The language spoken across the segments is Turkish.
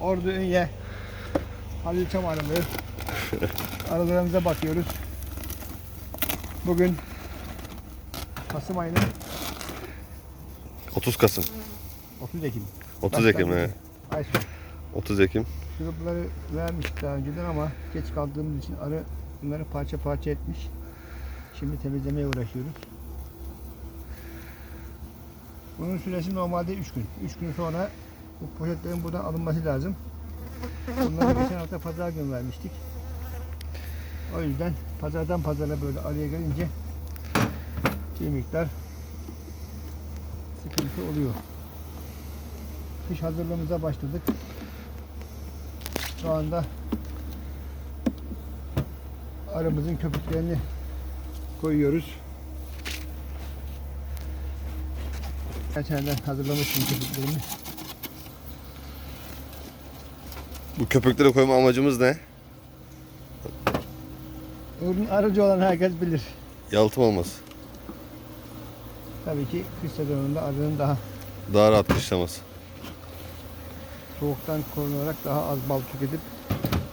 Ordu Ünye, Halil Çam aralığı. Aralarımıza bakıyoruz. Bugün Kasım ayının 30 Kasım. 30 Ekim. 30 Ekim he. Ay sonu. 30 Ekim. Şurupları vermiştik daha önceden ama geç kaldığımız için arı bunları parça parça etmiş. Şimdi temizlemeye uğraşıyoruz. Bunun süresi normalde 3 gün. 3 gün sonra bu poşetlerin buradan alınması lazım. Bunları geçen hafta pazar gün vermiştik. O yüzden pazardan pazara böyle araya gelince bir miktar sıkıntı oluyor. Kış hazırlığımıza başladık. Şu anda arımızın köpüklerini koyuyoruz. Geçenlerden hazırlamıştım köpüklerimi. Bu köpükleri koyma amacımız ne? Bunun arıcı olan herkes bilir. Yalıtım olmaz. Tabii ki kış sezonunda arının daha Daha rahat kışlaması. soğuktan korunarak daha az bal tüketip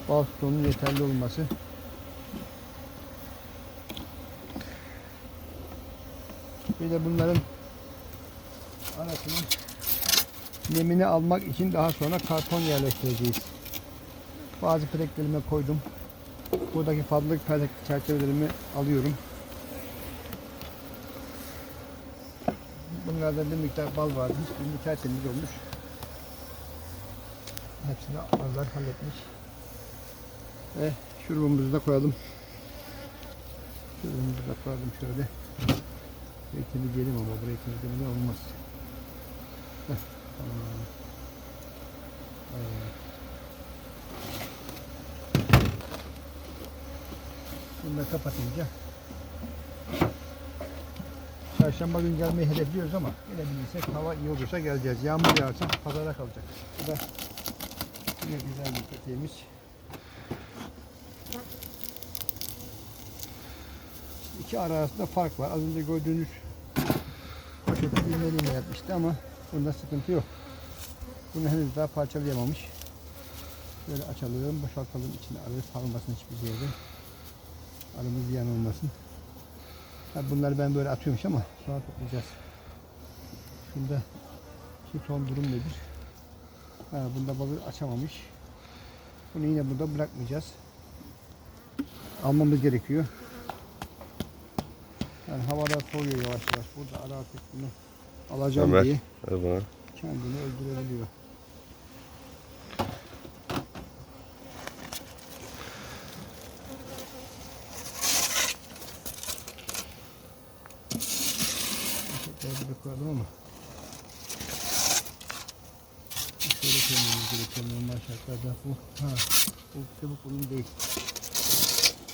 bal stoğunun yeterli olması. Bir de bunların arasının nemini almak için daha sonra karton yerleştireceğiz. Bazı peteklerime koydum. Buradaki fazlalık petek çerçevelerimi alıyorum. Bunlarda bir miktar bal vardı. Hiçbirini tertemiz olmuş. Hepsini azlar halletmiş. Ve şurubumuzu da koyalım. Şurubumuzu da koyalım şöyle. Burayı temizleyelim ama burayı temizlemeden olmaz. Heh, tamam. Evet. Bunu da kapatınca Çarşamba günü gelmeyi hedefliyoruz ama gelebilirsek hava iyi olursa geleceğiz. Yağmur yağarsa pazara kalacak. Bu da yine güzel bir peteğimiz. İki ara arasında fark var. Az önce gördüğünüz poşeti iğneliğine yapmıştı ama bunda sıkıntı yok. Bunu henüz daha parçalayamamış. Böyle açalım, boşaltalım içine arı salmasın hiçbir yerde. Arımız ziyan olmasın. Bunları ben böyle atıyormuş ama sonra toplayacağız. Şunda şu son durum nedir? Ha, bunda balığı açamamış. Bunu yine burada bırakmayacağız. Almamız gerekiyor. Yani havada soğuyor yavaş yavaş. Burada ara artık bunu alacağım Ömer. diye bana. kendini öldürebiliyor. Tekrar bir koyalım ama. Şöyle koymamız gerekiyor normal şartlarda. Bu, ha, bu çabuk bunun değil.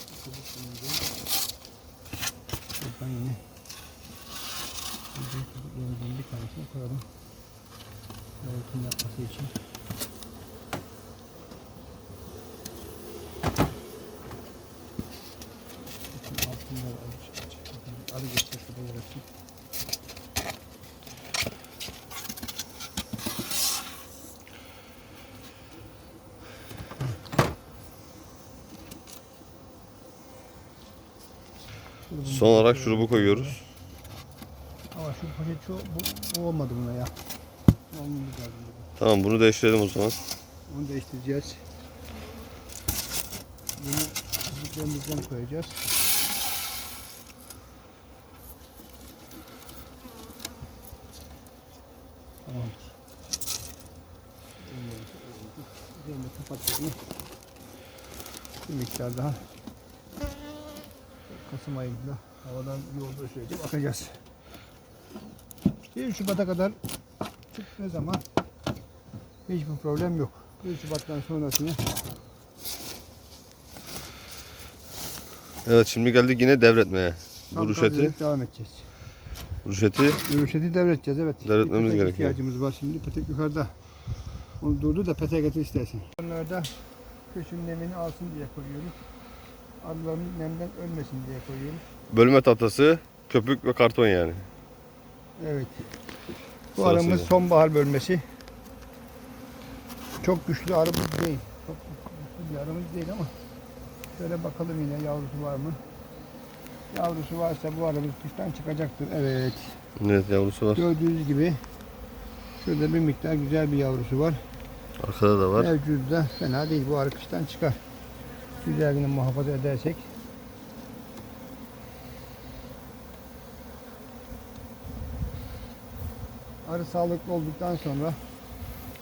Bu çabuk bunun değil. Buradan yine Burada çubuklarımızın bir tanesini koyalım. Yalıtım yapması için. Bütün Son olarak şurubu koyuyoruz. Ama şu poşet şu, bu, bu olmadı buna ya. Olmadı lazım. bu. Tamam bunu değiştirelim o zaman. Onu değiştireceğiz. Bunu çubuklarımızdan koyacağız. Tamam. Üzerine kapattık mı? Bir miktar daha Kasım ayında havadan iyi olduğu sürece bakacağız. 1 Şubat'a kadar çıktığı zaman hiçbir problem yok. 1 Şubat'tan sonrasını Evet şimdi geldik yine devretmeye. Bu ruşeti, devam edeceğiz. ruşeti Rüşeti devredeceğiz evet. Devretmemiz petek gerekiyor. ihtiyacımız var şimdi. Petek yukarıda. Onu durdu da peteğe getir istersen. Onlarda kışın nemini alsın diye koyuyoruz. Arıların nemden ölmesin diye koyuyoruz. bölme tahtası, köpük ve karton yani. Evet. Bu Sırasıyla. aramız sonbahar bölmesi. çok güçlü arımız değil. Çok güçlü bir arımız değil ama şöyle bakalım yine yavrusu var mı? Yavrusu varsa bu arımız kıştan çıkacaktır. Evet. Evet yavrusu var. Gördüğünüz gibi şurada bir miktar güzel bir yavrusu var. Arkada da var. Mevcudu da fena değil. Bu arı kıştan çıkar. Güzelliğini muhafaza edersek. Arı sağlıklı olduktan sonra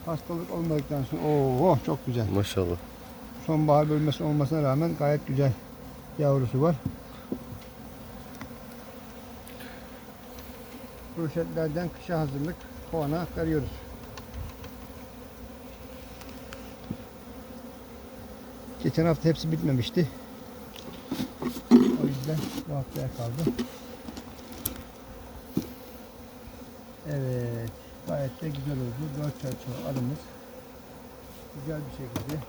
hastalık olmadıktan sonra oo çok güzel. Maşallah. Sonbahar bölmesi olmasına rağmen gayet güzel yavrusu var. Kroşetlerden kışa hazırlık kovana aktarıyoruz. Geçen hafta hepsi bitmemişti. O yüzden bu haftaya kaldı. Evet. Gayet de güzel oldu. Dört çerçeve arımız. Güzel bir şekilde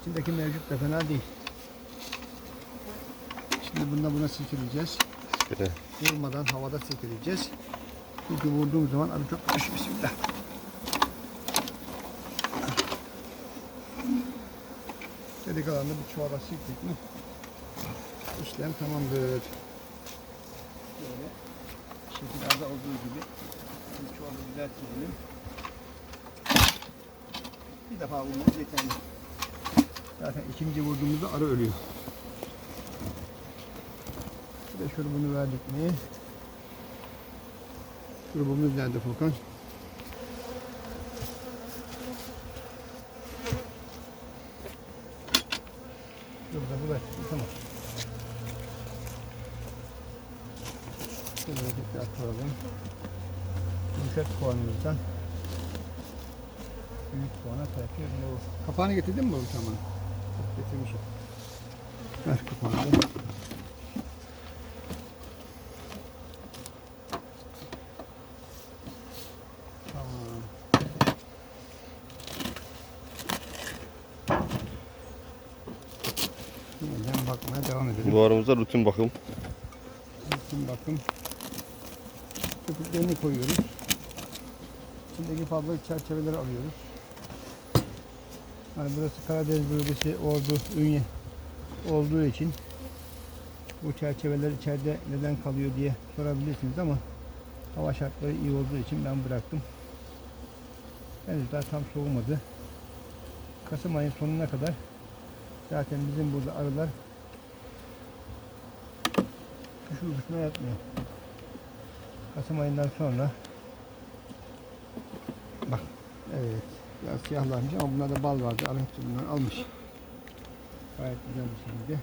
İçindeki mevcut da fena değil. Şimdi bunda buna silkeleyeceğiz. Vurmadan havada silkeleyeceğiz. Çünkü vurduğum zaman arı çok kuş bismillah. Geri kalanını bir çuvala silktik mi? İşlem tamamdır. Böyle şekillerde olduğu gibi bir çuvalı güzel silelim. Bir defa vurmamız yeterli. Zaten ikinci vurduğumuzda arı ölüyor. Bir de şurubunu verdik mi? Şurubumuz nerede Furkan? Şurada bu verdik. Tamam. Şöyle tekrar koyalım. Yumuşak puanımızdan büyük puana terfi ediyoruz. Kapağını getirdin mi oğlum tamam? Getirmişim. Ver kapağını. Yeniden bakmaya devam edelim. Bu aramızda rutin bakım. Şimdi bakın. Köpüklerini koyuyoruz. İçindeki fabrik çerçeveleri alıyoruz. Hani burası Karadeniz bölgesi Ordu, Ünye olduğu için bu çerçeveler içeride neden kalıyor diye sorabilirsiniz ama hava şartları iyi olduğu için ben bıraktım. Henüz daha tam soğumadı. Kasım ayın sonuna kadar zaten bizim burada arılar kuş uykusuna yatmıyor. Kasım ayından sonra evet biraz siyahlarmış ama bunlarda bal vardı. Arı hepsi bunları almış. Gayet güzel bir şekilde.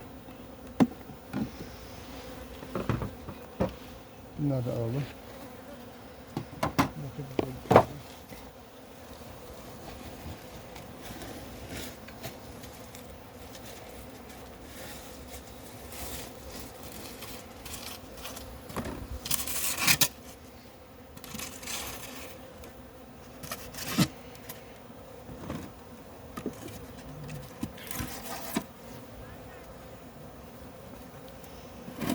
Bunları da alalım. Bunları da koyalım.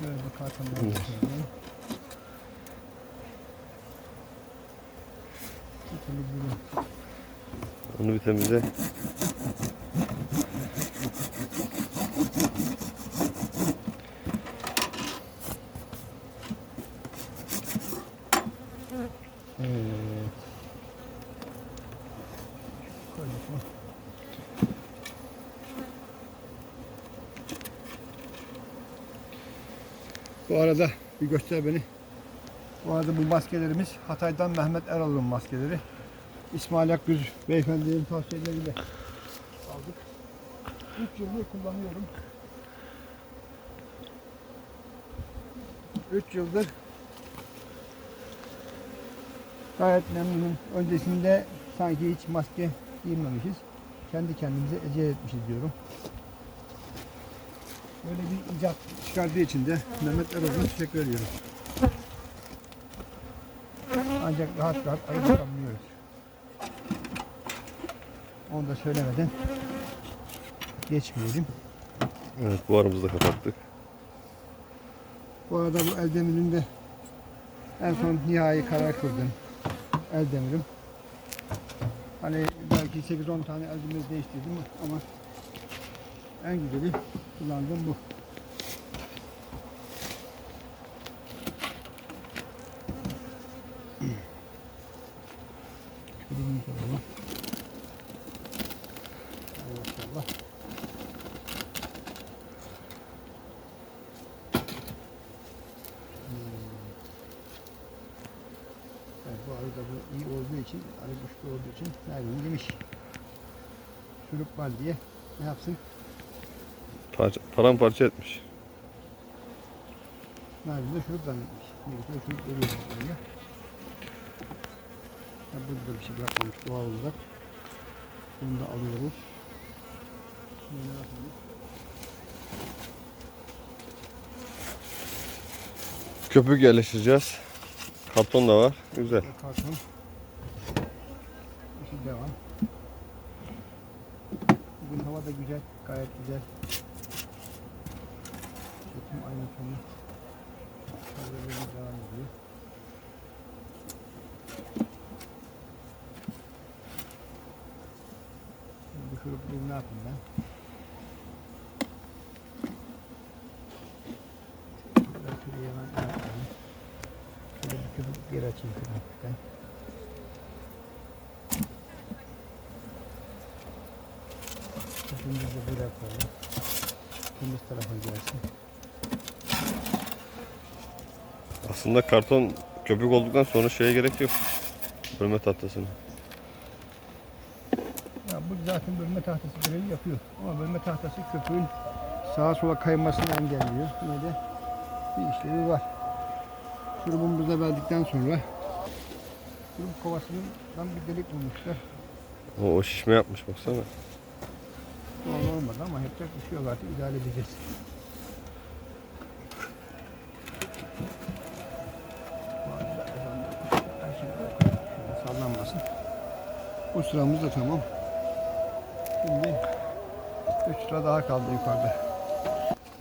Şöyle bir kartondan koyalım. Bir türlü böyle Onu bir temizle. Bu arada bir göster beni. Bu arada bu maskelerimiz Hatay'dan Mehmet Eral'ın maskeleri. İsmail Akgüz beyefendinin tavsiyeleriyle aldık. 3 yıldır kullanıyorum. 3 yıldır Gayet memnunum. Öncesinde sanki hiç maske giymemişiz. Kendi kendimize eziyet etmişiz diyorum. Böyle bir icat çıkardığı için de Mehmet Erol'a teşekkür ediyorum. Ancak rahat rahat arı bakabiliyoruz. Onu da söylemeden geçmeyelim. Evet bu aramızı da kapattık. Bu arada bu Eldemir'in de en son nihai karar kıldım. Eldemirim. Hani belki 8-10 tane elbimiz değiştirdim ama en güzeli kullandığım bu. Şurada bir tarafa. Hadi maşallah. Evet, bu arı da bu iyi olduğu için, arı güçlü olduğu için Nermin demiş. Şurup var diye ne yapsın? Parça, paramparça etmiş. Nermin de şurup zannetmiş. Ne güzel şurup veriyor buraya. Ha, burada da bir şey bırakmamış doğal olarak. Bunu da alıyoruz. Şimdi ne yapalım? Köpük yerleştireceğiz. Karton da var. Güzel. Karton. İşi devam. Bugün hava da güzel, gayet güzel. Çekim aynı konu. Hazırlığımız devam ediyor. Bu şurupluğu ne yapayım ben? Şöyle şuraya hemen ne yapayım? Şöyle bir hafiften. Köpüğümüzü de buraya koyalım. Temiz tarafa gelsin. Aslında karton köpük olduktan sonra şeye gerek yok. Bölme tahtasına. Ya bu zaten bölme tahtası görevi yapıyor. Ama bölme tahtası köpüğün sağa sola kaymasını engelliyor. De bir işlevi var. Şurubumuzu da verdikten sonra şurup kovasından bir delik bulmuşlar. O, o şişme yapmış baksana. Doğal olmadı ama yapacak bir şey yok artık idare edeceğiz. Sallanmasın. Bu sıramız da tamam. Şimdi 3 sıra daha kaldı yukarıda.